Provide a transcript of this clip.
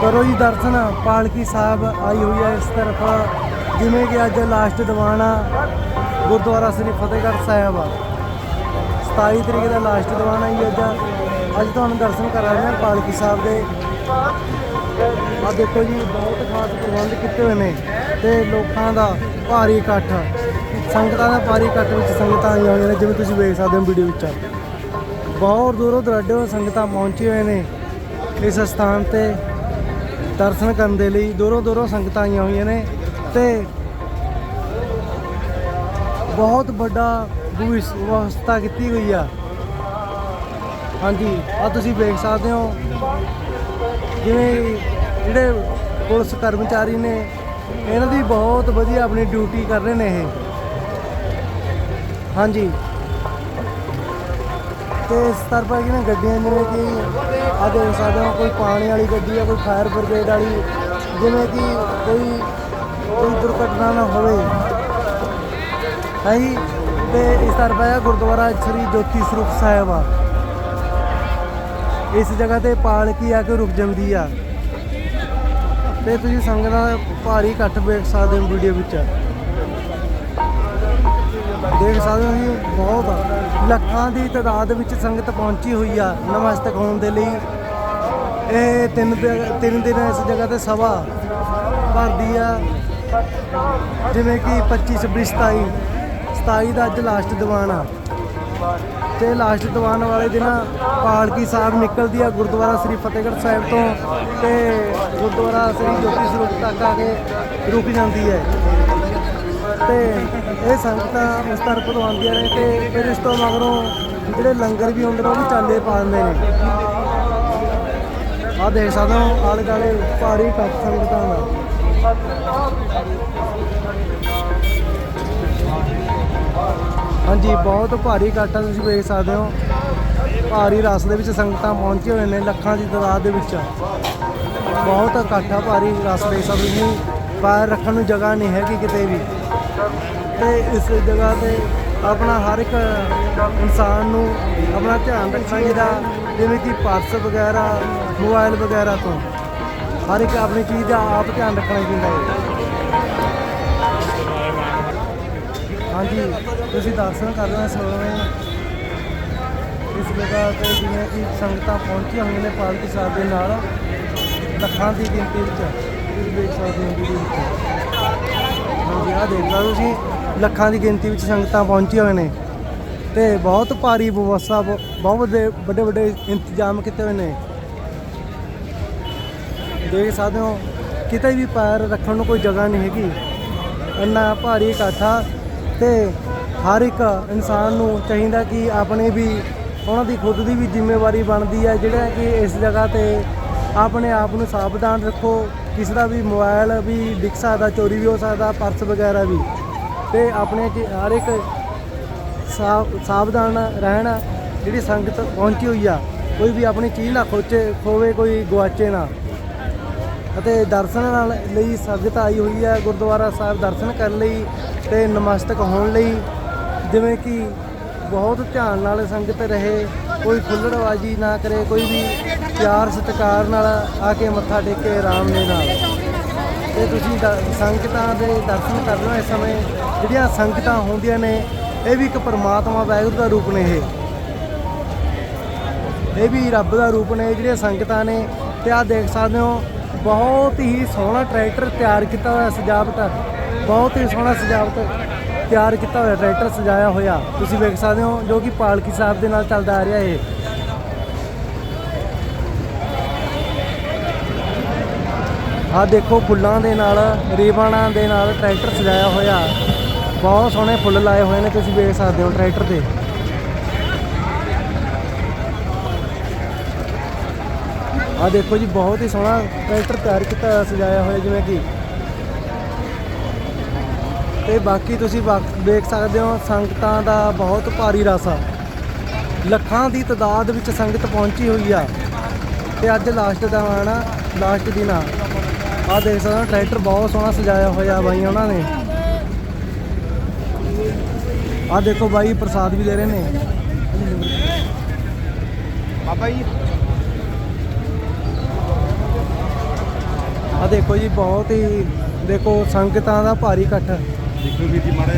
ਕਰੋ ਜੀ ਦਰਸ਼ਨ। ਪਾਲਕੀ ਸਾਹਿਬ ਆਈ ਹੋਈ ਹੈ ਇਸ ਤਰਫ। ਜਿਵੇਂ ਕਿ ਅੱਜ ਲਾਸਟ ਦੀਵਾਨਾ ਗੁਰਦੁਆਰਾ ਸ੍ਰੀ ਫਤਿਹਗੜ੍ਹ ਸਾਹਿਬ ਆ। 27 ਤਰੀਕ ਦਾ ਲਾਸਟ ਦੀਵਾਨਾ ਜੀ ਅੱਜ। ਅੱਜ ਤੁਹਾਨੂੰ ਦਰਸ਼ਨ ਕਰਾ ਰਹੇ ਹਾਂ ਪਾਲਕੀ ਸਾਹਿਬ ਦੇ। ਆ ਦੇਖੋ ਜੀ, ਬਹੁਤ ਖਾਸ ਪ੍ਰਬੰਧ ਕੀਤੇ ਹੋਏ ਨੇ ਤੇ ਲੋਕਾਂ ਦਾ ਭਾਰੀ ਇਕੱਠ। ਸੰਗਤਾਂ ਦਾ ਭਾਰੀ ਇਕੱਠ ਵਿੱਚ ਸੰਗਤਾਂ ਆਈਆਂ ਹੋਈਆਂ ਨੇ, ਜਿਵੇਂ ਤੁਸੀਂ ਵੇਖ ਸਕਦੇ ਹੋ ਵੀਡੀਓ ਵਿੱਚ। ਬਹੁਤ ਦੂਰੋਂ ਦਰਾਡਿਓਂ ਸੰਗਤਾਂ ਪਹੁੰਚੇ ਹੋਏ ਨੇ ਇਸ ਸਥਾਨ ਤੇ। ਦਰਸ਼ਨ ਕਰਨ ਦੇ ਲਈ ਦੂਰੋਂ ਦੂਰੋਂ ਸੰਗਤਾਂ ਆਈਆਂ ਹੋਈਆਂ ਨੇ ਤੇ ਬਹੁਤ ਵੱਡਾ ਵਿਵਸ- ਵਿਵਸਥਾ ਕੀਤੀ ਹੋਈ ਆ। ਹਾਂਜੀ ਆ ਤੁਸੀਂ ਵੇਖ ਸਕਦੇ ਹੋ। ਜਿਵੇਂ ਜਿਹੜੇ ਪੁਲਿਸ ਕਰਮਚਾਰੀ ਨੇ, ਇਹਨਾਂ ਦੀ ਬਹੁਤ ਵਧੀਆ ਆਪਣੀ ਡਿਊਟੀ ਕਰ ਰਹੇ ਨੇ ਇਹ। ਹਾਂਜੀ। ਤੇ ਇਸ ਤਰ੍ਹਾਂ ਦੀਆਂ ਗੱਡੀਆਂ ਜਿਵੇਂ ਕਿ ਆ ਦੇਖ ਸਕਦੇ ਹੋ, ਕੋਈ ਪਾਣੀ ਵਾਲੀ ਗੱਡੀ ਆ ਕੋਈ ਫਾਇਰ ਬ੍ਰਿਗੇਡ ਵਾਲੀ, ਜਿਵੇਂ ਕਿ ਕੋਈ ਕੋਈ ਦੁਰਘਟਨਾ ਨਾ ਹੋਵੇ। ਹੈ ਜੀ? ਤੇ ਇਸ ਤਰ੍ਹਾਂ ਹੈ ਗੁਰਦੁਆਰਾ ਸ੍ਰੀ ਜੋਤੀ ਸਰੂਪ ਸਾਹਿਬ ਆ। ਇਸ ਜਗ੍ਹਾ ਤੇ ਪਾਲਕੀ ਆ ਕੇ ਰੁਕ ਜਾਂਦੀ ਆ। ਤੇ ਤੁਸੀਂ ਸੰਗਤਾਂ ਭਾਰੀ ਇਕੱਠ ਵੇਖ ਸਕਦੇ ਹੋ ਵੀਡੀਓ ਵਿੱਚ। ਦੇਖ ਸਕਦੇ ਹੋ ਜੀ, ਬਹੁਤ ਲੱਖਾਂ ਦੀ ਤਾਦਾਦ ਵਿੱਚ ਸੰਗਤ ਪਹੁੰਚੀ ਹੋਈ ਆ ਨਮਸਤਕ ਹੋਣ ਦੇ ਲਈ। ਇਹ ਤਿੰਨ ਤਿੰਨ ਦਿਨ ਇਸ ਜਗ੍ਹਾ ਤੇ ਸਭਾ ਭਰਦੀ ਆ। ਜਿਵੇਂ ਕਿ 25 26 27 27 ਦਾ ਅੱਜ ਲਾਸਟ ਦੀਵਾਨ ਆ। ਤੇ ਲਾਸਟ ਦੀਵਾਨ ਵਾਲੇ ਦਿਨ ਪਾਲਕੀ ਸਾਹਿਬ ਨਿਕਲਦੀ ਆ ਗੁਰਦੁਆਰਾ ਸ੍ਰੀ ਫਤਿਹਗੜ੍ਹ ਸਾਹਿਬ ਤੋਂ ਤੇ ਗੁਰਦੁਆਰਾ ਸ੍ਰੀ ਜੋਤੀ ਸਰੂਪ ਤੱਕ ਆ ਕੇ ਰੁਕ ਜਾਂਦੀ ਹੈ। ਤੇ ਇਹ ਸੰਗਤਾਂ ਉਸ ਤਰ੍ਹਾਂ ਤੋਂ ਨੇ ਤੇ ਫਿਰ ਇਸ ਤੋਂ ਮਗਰੋਂ ਜਿਹੜੇ ਲੰਗਰ ਵੀ ਹੁੰਦੇ ਨੇ, ਉਹ ਵੀ ਚਾਲੇ ਪਾ ਦਿੰਦੇ ਨੇ। ਆਹ ਦੇਖ ਸਕਦੇ ਹੋ ਆਲੇ ਦੁਆਲੇ ਭਾਰੀ ਇਕੱਠ ਸੰਗਤਾਂ ਦਾ। ਹਾਂਜੀ, ਬਹੁਤ ਭਾਰੀ ਇਕੱਠ ਤੁਸੀਂ ਵੇਖ ਸਕਦੇ ਹੋ। ਭਾਰੀ ਰਸ ਦੇ ਵਿੱਚ ਸੰਗਤਾਂ ਪਹੁੰਚੇ ਹੋਏ ਨੇ ਲੱਖਾਂ ਦੀ ਤਾਦਾਦ ਦੇ ਵਿੱਚ। ਬਹੁਤ ਇਕੱਠ ਭਾਰੀ ਰਸ ਦੇ ਸਕਦੇ ਹੋ ਪੈਰ ਰੱਖਣ ਨੂੰ ਜਗ੍ਹਾ ਨਹੀਂ ਹੈਗੀ ਕਿਤੇ ਵੀ। ਤੇ ਇਸ ਜਗ੍ਹਾ ਤੇ ਆਪਣਾ ਹਰ ਇੱਕ ਇਨਸਾਨ ਨੂੰ ਆਪਣਾ ਧਿਆਨ ਰੱਖਣਾ ਚਾਹੀਦਾ, ਜਿਵੇਂ ਕਿ ਪਰਸ ਵਗੈਰਾ ਮੋਬਾਈਲ ਵਗੈਰਾ ਤੋਂ। ਹਰ ਇੱਕ ਆਪਣੀ ਚੀਜ਼ ਦਾ ਆਪ ਧਿਆਨ ਰੱਖਣਾ ਚਾਹੀਦਾ ਹੈ। ਹਾਂਜੀ, ਤੁਸੀਂ ਦਰਸ਼ਨ ਕਰ ਰਹੇ ਹੋ ਇਸ ਇਸ ਜਗ੍ਹਾ ਤੇ ਜਿਵੇਂ ਕਿ ਸੰਗਤਾਂ ਪਹੁੰਚੀਆਂ ਹੋਈਆਂ ਨੇ ਪਾਲਕੀ ਸਾਹਿਬ ਦੇ ਨਾਲ, ਲੱਖਾਂ ਦੀ ਗਿਣਤੀ ਵਿੱਚ ਤੁਸੀਂ ਦੇਖ ਸਕਦੇ ਹੋ ਵੀਡੀਓ ਵਿੱਚ। ਹਾਂਜੀ ਆਹ ਦੇਖ ਲਓ ਤੁਸੀਂ, ਲੱਖਾਂ ਦੀ ਗਿਣਤੀ ਵਿੱਚ ਸੰਗਤਾਂ ਪਹੁੰਚੀਆਂ ਹੋਏ ਨੇ। ਤੇ ਬਹੁਤ ਭਾਰੀ ਵਿਵਸਥਾ ਬ- ਬਹੁਤ ਵੱਡੇ ਵੱਡੇ ਵੱਡੇ ਇੰਤਜ਼ਾਮ ਕੀਤੇ ਹੋਏ ਨੇ। ਦੇਖ ਸਕਦੇ ਹੋ, ਕਿਤੇ ਵੀ ਪੈਰ ਰੱਖਣ ਨੂੰ ਕੋਈ ਜਗ੍ਹਾ ਨਹੀਂ ਹੈਗੀ। ਇੰਨਾ ਭਾਰੀ ਇਕੱਠਾ ਆ ਤੇ ਹਰ ਇੱਕ ਇਨਸਾਨ ਨੂੰ ਚਾਹੀਦਾ ਕਿ ਆਪਣੇ ਵੀ, ਉਹਨਾਂ ਦੀ ਖੁਦ ਦੀ ਵੀ ਜ਼ਿੰਮੇਵਾਰੀ ਬਣਦੀ ਹੈ, ਜਿਹੜਾ ਕਿ ਇਸ ਜਗ੍ਹਾ ਤੇ ਆਪਣੇ ਆਪ ਨੂੰ ਸਾਵਧਾਨ ਰੱਖੋ। ਕਿਸੇ ਦਾ ਵੀ ਮੋਬਾਈਲ, ਵੀ ਡਿੱਗ ਸਕਦਾ, ਚੋਰੀ ਵੀ ਹੋ ਸਕਦਾ, ਪਰਸ ਵਗੈਰਾ ਵੀ। ਤੇ ਆਪਣੇ ਚ ਹਰ ਇੱਕ ਸਾ- ਸਾਵਧਾਨ ਰਹਿਣਾ ਜਿਹੜੀ ਸੰਗਤ ਪਹੁੰਚੀ ਹੋਈ ਆ, ਕੋਈ ਵੀ ਆਪਣੀ ਚੀਜ਼ ਨਾ ਖੋਚੇ, ਖੋਵੇ, ਕੋਈ ਗਵਾਚੇ ਨਾ। ਅਤੇ ਦਰਸ਼ਨ ਨਾਲ ਲਈ ਸੰਗਤ ਆਈ ਹੋਈ ਹੈ ਗੁਰਦੁਆਰਾ ਸਾਹਿਬ ਦਰਸ਼ਨ ਕਰਨ ਲਈ ਤੇ ਨਮਸਤਕ ਹੋਣ ਲਈ। ਜਿਵੇਂ ਕਿ ਬਹੁਤ ਧਿਆਨ ਨਾਲ ਸੰਗਤ ਰਹੇ, ਕੋਈ ਖੁੱਲੜਬਾਜੀ ਨਾ ਕਰੇ, ਕੋਈ ਵੀ ਪਿਆਰ ਸਤਿਕਾਰ ਨਾਲ ਆ ਕੇ ਮੱਥਾ ਟੇਕੇ ਆਰਾਮ ਦੇ ਨਾਲ। ਤੇ ਤੁਸੀਂ ਦ- ਸੰਗਤਾਂ ਦੇ ਦਰਸ਼ਨ ਕਰ ਲਓ ਇਸ ਸਮੇਂ, ਜਿਹੜੀਆਂ ਸੰਗਤਾਂ ਹੁੰਦੀਆਂ ਨੇ, ਇਹ ਵੀ ਇੱਕ ਪਰਮਾਤਮਾ ਵਾਹਿਗੁਰੂ ਦਾ ਰੂਪ ਨੇ ਇਹ। ਇਹ ਵੀ ਰੱਬ ਦਾ ਰੂਪ ਨੇ ਜਿਹੜੀਆਂ ਸੰਗਤਾਂ ਨੇ, ਤੇ ਆਹ ਦੇਖ ਸਕਦੇ ਹੋ, ਬਹੁਤ ਹੀ ਸੋਹਣਾ ਟਰੈਕਟਰ ਤਿਆਰ ਕੀਤਾ ਹੋਇਆ ਸਜਾਵਟ ਬਹੁਤ ਹੀ ਸੋਹਣਾ ਸਜਾਵਟ। ਤਿਆਰ ਕੀਤਾ ਹੋਇਆ, ਟਰੈਕਟਰ ਸਜਾਇਆ ਹੋਇਆ। ਤੁਸੀਂ ਵੇਖ ਸਕਦੇ ਹੋ ਜੋ ਕਿ ਪਾਲਕੀ ਸਾਹਿਬ ਦੇ ਨਾਲ ਚੱਲਦਾ ਆ ਰਿਹਾ ਹੈ ਆਹ ਦੇਖੋ ਫੁੱਲਾਂ ਦੇ ਨਾਲ ਰੀਬਨਾਂ ਦੇ ਨਾਲ ਟਰੈਕਟਰ ਸਜਾਇਆ ਹੋਇਆ। ਬਹੁਤ ਸੋਹਣੇ ਫੁੱਲ ਲਾਏ ਹੋਏ ਨੇ, ਤੁਸੀਂ ਵੇਖ ਸਕਦੇ ਹੋ ਟਰੈਕਟਰ ਤੇ। ਆ ਦੇਖੋ ਜੀ, ਬਹੁਤ ਹੀ ਸੋਹਣਾ ਟਰੈਕਟਰ ਤਿਆਰ ਕੀਤਾ ਹੋਇਆ, ਸਜਾਇਆ ਹੋਇਆ, ਜਿਵੇਂ ਕਿ ਤੇ ਬਾਕੀ ਤੁਸੀਂ ਵੇਖ ਸਕਦੇ ਹੋ ਸੰਗਤਾਂ ਦਾ ਬਹੁਤ ਭਾਰੀ ਰਸ ਆ। ਲੱਖਾਂ ਦੀ ਤਾਦਾਦ ਵਿੱਚ ਸੰਗਤ ਪਹੁੰਚੀ ਹੋਈ ਆ। ਤੇ ਅੱਜ ਲਾਸਟ ਦਾ ਆਣਾ ਲਾਸਟ ਦਿਨ ਆ। ਆ ਦੇਖ ਸਕਦੇ ਹੋ ਟਰੈਕਟਰ ਬਹੁਤ ਸੋਹਣਾ ਸਜਾਇਆ ਹੋਇਆ ਬਾਈ ਉਹਨਾਂ ਨੇ। ਆ ਦੇਖੋ ਬਾਈ ਪ੍ਰਸਾਦ ਵੀ ਦੇ ਰਹੇ ਨੇ। ਬਾਬਾ ਜੀ। ਆ ਦੇਖੋ ਜੀ ਬਹੁਤ ਹੀ ਦੇਖੋ ਸੰਗਤਾਂ ਦਾ ਭਾਰੀ ਇਕੱਠ। ਦੇਖੋ ਵੀਰ ਜੀ ਮਾੜਾ